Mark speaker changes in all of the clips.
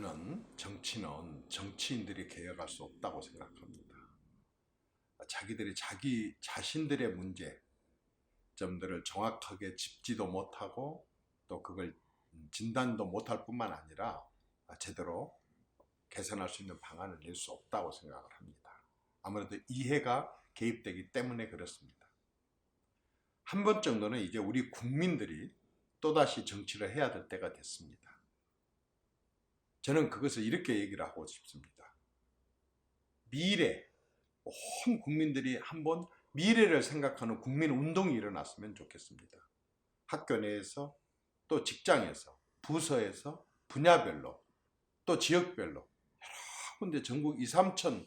Speaker 1: 저는 정치는 정치인들이 개혁할 수 없다고 생각합니다. 자기들이 자기 자신들의 문제 점들을 정확하게 짚지도 못하고 또 그걸 진단도 못할 뿐만 아니라 제대로 개선할 수 있는 방안을 낼 수 없다고 생각을 합니다. 아무래도 이해가 개입되기 때문에 그렇습니다. 한 번 정도는 이제 우리 국민들이 또다시 정치를 해야 될 때가 됐습니다. 저는 그것을 이렇게 얘기를 하고 싶습니다. 미래, 온 국민들이 한번 미래를 생각하는 국민 운동이 일어났으면 좋겠습니다. 학교 내에서 또 직장에서 부서에서 분야별로 또 지역별로 여러 군데 전국 2, 3천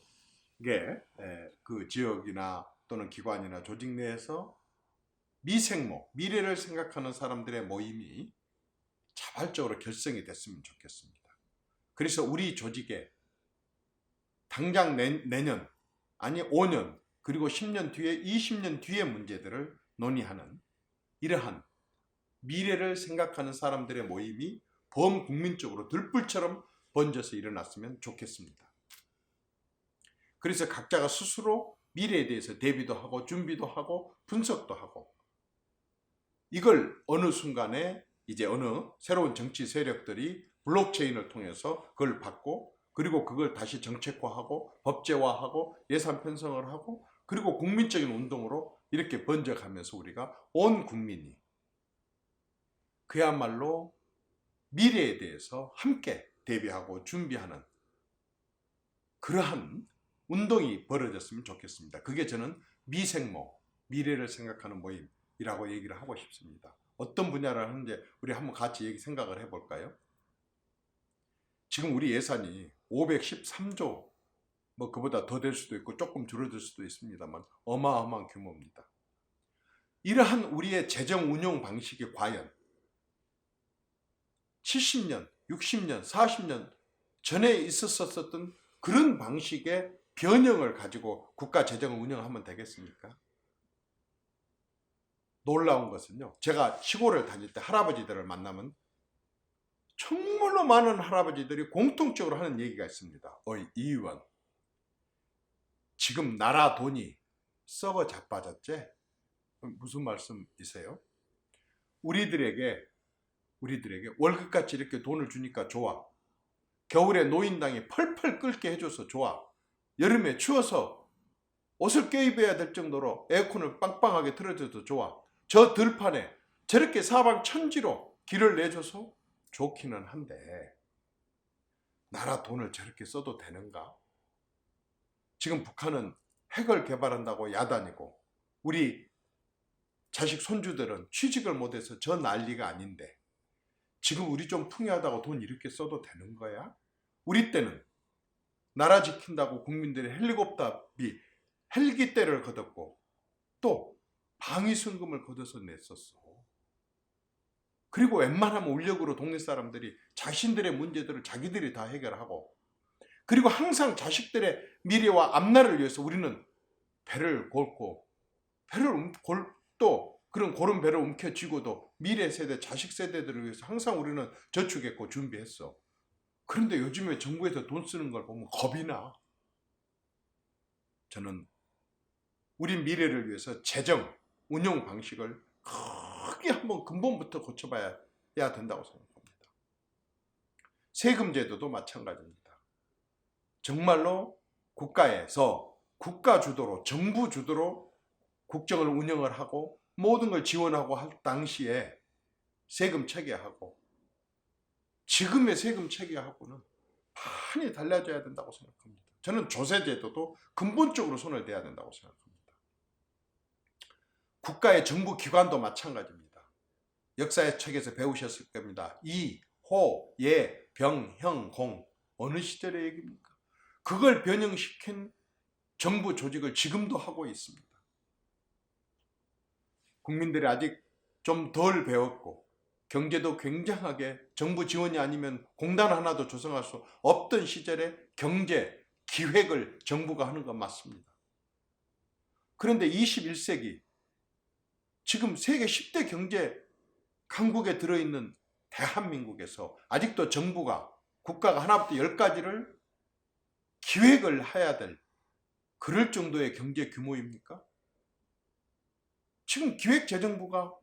Speaker 1: 개그 지역이나 또는 기관이나 조직 내에서 미생모, 미래를 생각하는 사람들의 모임이 자발적으로 결성이 됐으면 좋겠습니다. 그래서 우리 조직에 당장 내, 내년, 아니 5년, 그리고 10년 뒤에, 20년 뒤의 문제들을 논의하는 이러한 미래를 생각하는 사람들의 모임이 범국민적으로 들불처럼 번져서 일어났으면 좋겠습니다. 그래서 각자가 스스로 미래에 대해서 대비도 하고 준비도 하고 분석도 하고 이걸 어느 순간에 이제 어느 새로운 정치 세력들이 블록체인을 통해서 그걸 받고 그리고 그걸 다시 정책화하고 법제화하고 예산 편성을 하고 그리고 국민적인 운동으로 이렇게 번져가면서 우리가 온 국민이 그야말로 미래에 대해서 함께 대비하고 준비하는 그러한 운동이 벌어졌으면 좋겠습니다. 그게 저는 미생모, 미래를 생각하는 모임이라고 얘기를 하고 싶습니다. 어떤 분야를 하는지 우리 한번 같이 얘기 생각을 해볼까요? 지금 우리 예산이 513조, 뭐 그보다 더 될 수도 있고 조금 줄어들 수도 있습니다만 어마어마한 규모입니다. 이러한 우리의 재정 운용 방식이 과연 70년, 60년, 40년 전에 있었었던 그런 방식의 변형을 가지고 국가 재정을 운영하면 되겠습니까? 놀라운 것은요. 제가 시골을 다닐 때 할아버지들을 만나면 정말로 많은 할아버지들이 공통적으로 하는 얘기가 있습니다. 어이, 이 의원. 지금 나라 돈이 썩어 자빠졌지? 무슨 말씀이세요? 우리들에게, 우리들에게 월급같이 이렇게 돈을 주니까 좋아. 겨울에 노인당이 펄펄 끓게 해줘서 좋아. 여름에 추워서 옷을 껴입어야 될 정도로 에어컨을 빵빵하게 틀어줘도 좋아. 저 들판에 저렇게 사방 천지로 길을 내줘서 좋기는 한데 나라 돈을 저렇게 써도 되는가? 지금 북한은 핵을 개발한다고 야단이고 우리 자식 손주들은 취직을 못해서 저 난리가 아닌데 지금 우리 좀 풍요하다고 돈 이렇게 써도 되는 거야? 우리 때는 나라 지킨다고 국민들이 헬리콥터비 헬기 때를 걷었고 또 방위순금을 걷어서 냈었어. 그리고 웬만하면 울력으로 동네 사람들이 자신들의 문제들을 자기들이 다 해결하고 그리고 항상 자식들의 미래와 앞날을 위해서 우리는 배를 골고 배를 골, 또 그런 고른 배를 움켜쥐고도 미래 세대, 자식 세대들을 위해서 항상 우리는 저축했고 준비했어. 그런데 요즘에 정부에서 돈 쓰는 걸 보면 겁이 나. 저는 우리 미래를 위해서 재정, 운영 방식을 크게 한번 근본부터 고쳐봐야 된다고 생각합니다. 세금 제도도 마찬가지입니다. 정말로 국가에서 국가 주도로 정부 주도로 국정을 운영을 하고 모든 걸 지원하고 할 당시에 세금 체계하고 지금의 세금 체계하고는 많이 달라져야 된다고 생각합니다. 저는 조세 제도도 근본적으로 손을 대야 된다고 생각합니다. 국가의 정부 기관도 마찬가지입니다. 역사의 책에서 배우셨을 겁니다. 이, 호, 예, 병, 형, 공 어느 시절의 얘기입니까? 그걸 변형시킨 정부 조직을 지금도 하고 있습니다. 국민들이 아직 좀 덜 배웠고 경제도 굉장하게 정부 지원이 아니면 공단 하나도 조성할 수 없던 시절에 경제 기획을 정부가 하는 건 맞습니다. 그런데 21세기 지금 세계 10대 경제 강국에 들어있는 대한민국에서 아직도 정부가 국가가 하나부터 열까지를 기획을 해야 될 그럴 정도의 경제 규모입니까? 지금 기획재정부가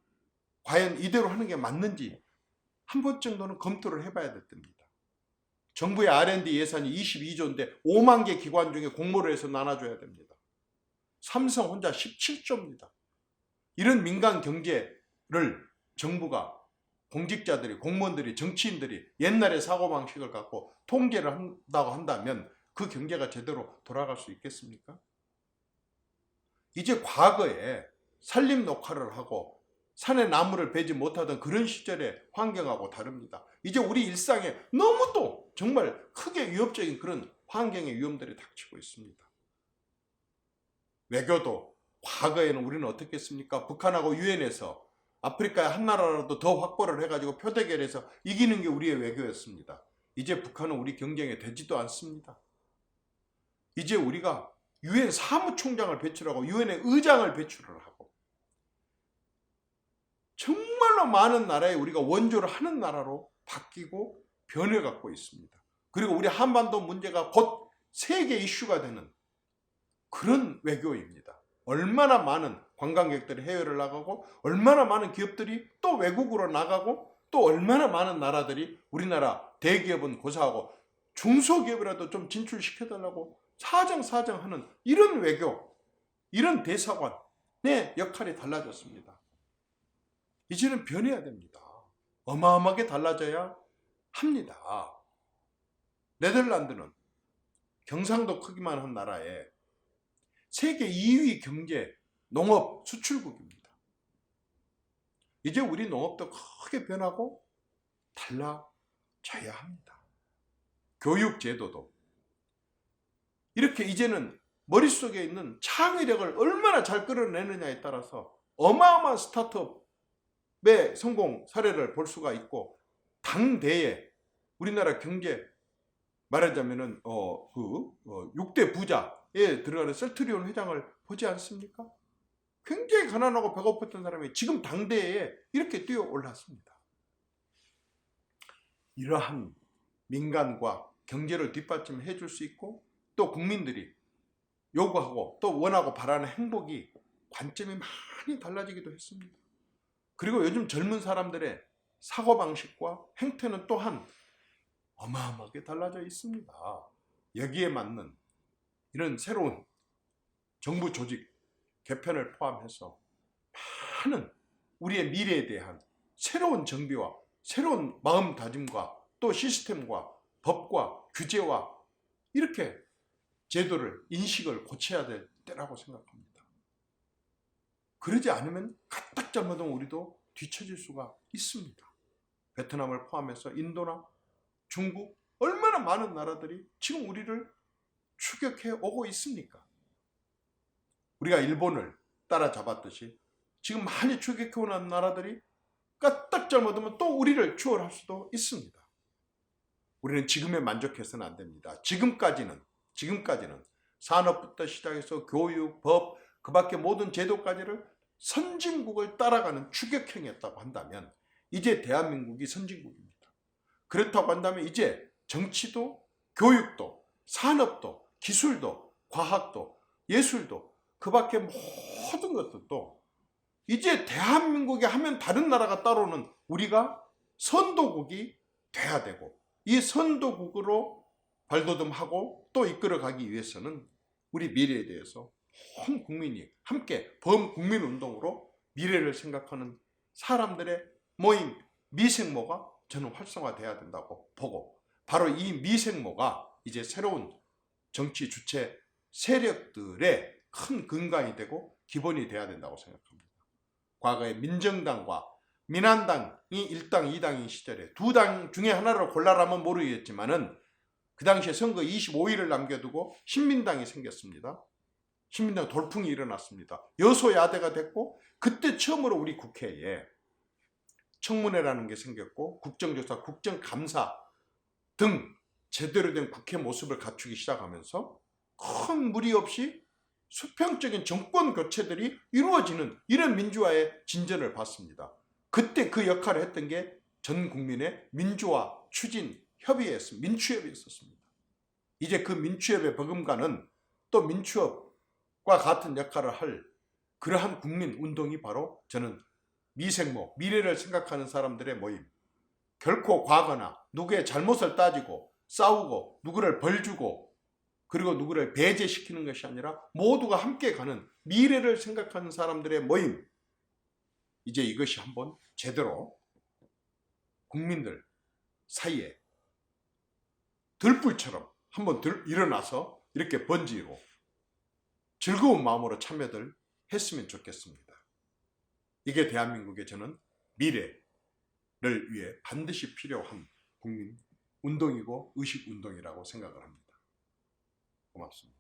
Speaker 1: 과연 이대로 하는 게 맞는지 한 번 정도는 검토를 해봐야 될 겁니다. 정부의 R&D 예산이 22조인데 5만 개 기관 중에 공모를 해서 나눠줘야 됩니다. 삼성 혼자 17조입니다. 이런 민간 경제를 정부가 공직자들이 공무원들이 정치인들이 옛날의 사고방식을 갖고 통제를 한다고 한다면 그 경제가 제대로 돌아갈 수 있겠습니까? 이제 과거에 산림 녹화를 하고 산에 나무를 베지 못하던 그런 시절의 환경하고 다릅니다. 이제 우리 일상에 너무 또 정말 크게 위협적인 그런 환경의 위험들이 닥치고 있습니다. 외교도 과거에는 우리는 어떻게 했습니까? 북한하고 유엔에서 아프리카의 한 나라라도 더 확보를 해가지고 표대결에서 이기는 게 우리의 외교였습니다. 이제 북한은 우리 경쟁에 되지도 않습니다. 이제 우리가 유엔 사무총장을 배출하고 유엔의 의장을 배출을 하고 정말로 많은 나라에 우리가 원조를 하는 나라로 바뀌고 변해갖고 있습니다. 그리고 우리 한반도 문제가 곧 세계 이슈가 되는 그런 외교입니다. 얼마나 많은 관광객들이 해외를 나가고 얼마나 많은 기업들이 또 외국으로 나가고 또 얼마나 많은 나라들이 우리나라 대기업은 고사하고 중소기업이라도 좀 진출시켜달라고 사정사정 하는 이런 외교, 이런 대사관의 역할이 달라졌습니다. 이제는 변해야 됩니다. 어마어마하게 달라져야 합니다. 네덜란드는 경상도 크기만 한 나라에 세계 2위 경제 농업 수출국입니다. 이제 우리 농업도 크게 변하고 달라져야 합니다. 교육 제도도 이렇게 이제는 머릿속에 있는 창의력을 얼마나 잘 끌어내느냐에 따라서 어마어마한 스타트업의 성공 사례를 볼 수가 있고 당대에 우리나라 경제 말하자면은 어그 어, 6대 부자에 들어가는 셀트리온 회장을 보지 않습니까? 굉장히 가난하고 배고팠던 사람이 지금 당대에 이렇게 뛰어 올랐습니다. 이러한 민간과 경제를 뒷받침해 줄 수 있고 또 국민들이 요구하고 또 원하고 바라는 행복이 관점이 많이 달라지기도 했습니다. 그리고 요즘 젊은 사람들의 사고방식과 행태는 또한 어마어마하게 달라져 있습니다. 여기에 맞는 이런 새로운 정부 조직 개편을 포함해서 많은 우리의 미래에 대한 새로운 정비와 새로운 마음다짐과 또 시스템과 법과 규제와 이렇게 제도를 인식을 고쳐야 될 때라고 생각합니다. 그러지 않으면 까딱 잘못하면 우리도 뒤처질 수가 있습니다. 베트남을 포함해서 인도나 중국 얼마나 많은 나라들이 지금 우리를 추격해 오고 있습니까? 우리가 일본을 따라잡았듯이 지금 많이 추격해 오는 나라들이 까딱 잘못하면 또 우리를 추월할 수도 있습니다. 우리는 지금에 만족해서는 안 됩니다. 지금까지는 지금까지는 산업부터 시작해서 교육, 법, 그 밖에 모든 제도까지를 선진국을 따라가는 추격행이었다고 한다면 이제 대한민국이 선진국입니다. 그렇다고 한다면 이제 정치도 교육도 산업도 기술도 과학도 예술도 그 밖에 모든 것들도 이제 대한민국이 하면 다른 나라가 따로는 우리가 선도국이 돼야 되고 이 선도국으로 발돋움하고 또 이끌어가기 위해서는 우리 미래에 대해서 온 국민이 함께 범국민 운동으로 미래를 생각하는 사람들의 모임 미생모가 저는 활성화돼야 된다고 보고 바로 이 미생모가 이제 새로운 정치 주체 세력들의 큰 근간이 되고 기본이 돼야 된다고 생각합니다. 과거에 민정당과 민한당이 1당, 2당인 시절에 두 당 중에 하나를 골라라면 모르겠지만은 그 당시에 선거 25일을 남겨두고 신민당이 생겼습니다. 신민당 돌풍이 일어났습니다. 여소야대가 됐고 그때 처음으로 우리 국회에 청문회라는 게 생겼고 국정조사, 국정감사 등 제대로 된 국회 모습을 갖추기 시작하면서 큰 무리 없이 수평적인 정권 교체들이 이루어지는 이런 민주화의 진전을 봤습니다. 그때 그 역할을 했던 게 전 국민의 민주화 추진 협의회였습니다. 민추협이 있었습니다. 이제 그 민추협의 버금가는 또 민추협과 같은 역할을 할 그러한 국민 운동이 바로 저는 미생모, 미래를 생각하는 사람들의 모임. 결코 과거나 누구의 잘못을 따지고 싸우고 누구를 벌주고 그리고 누구를 배제시키는 것이 아니라 모두가 함께 가는 미래를 생각하는 사람들의 모임. 이제 이것이 한번 제대로 국민들 사이에 들불처럼 한번 들, 일어나서 이렇게 번지고 즐거운 마음으로 참여들 했으면 좋겠습니다. 이게 대한민국의 저는 미래를 위해 반드시 필요한 국민 운동이고 의식 운동이라고 생각을 합니다. 고맙습니다.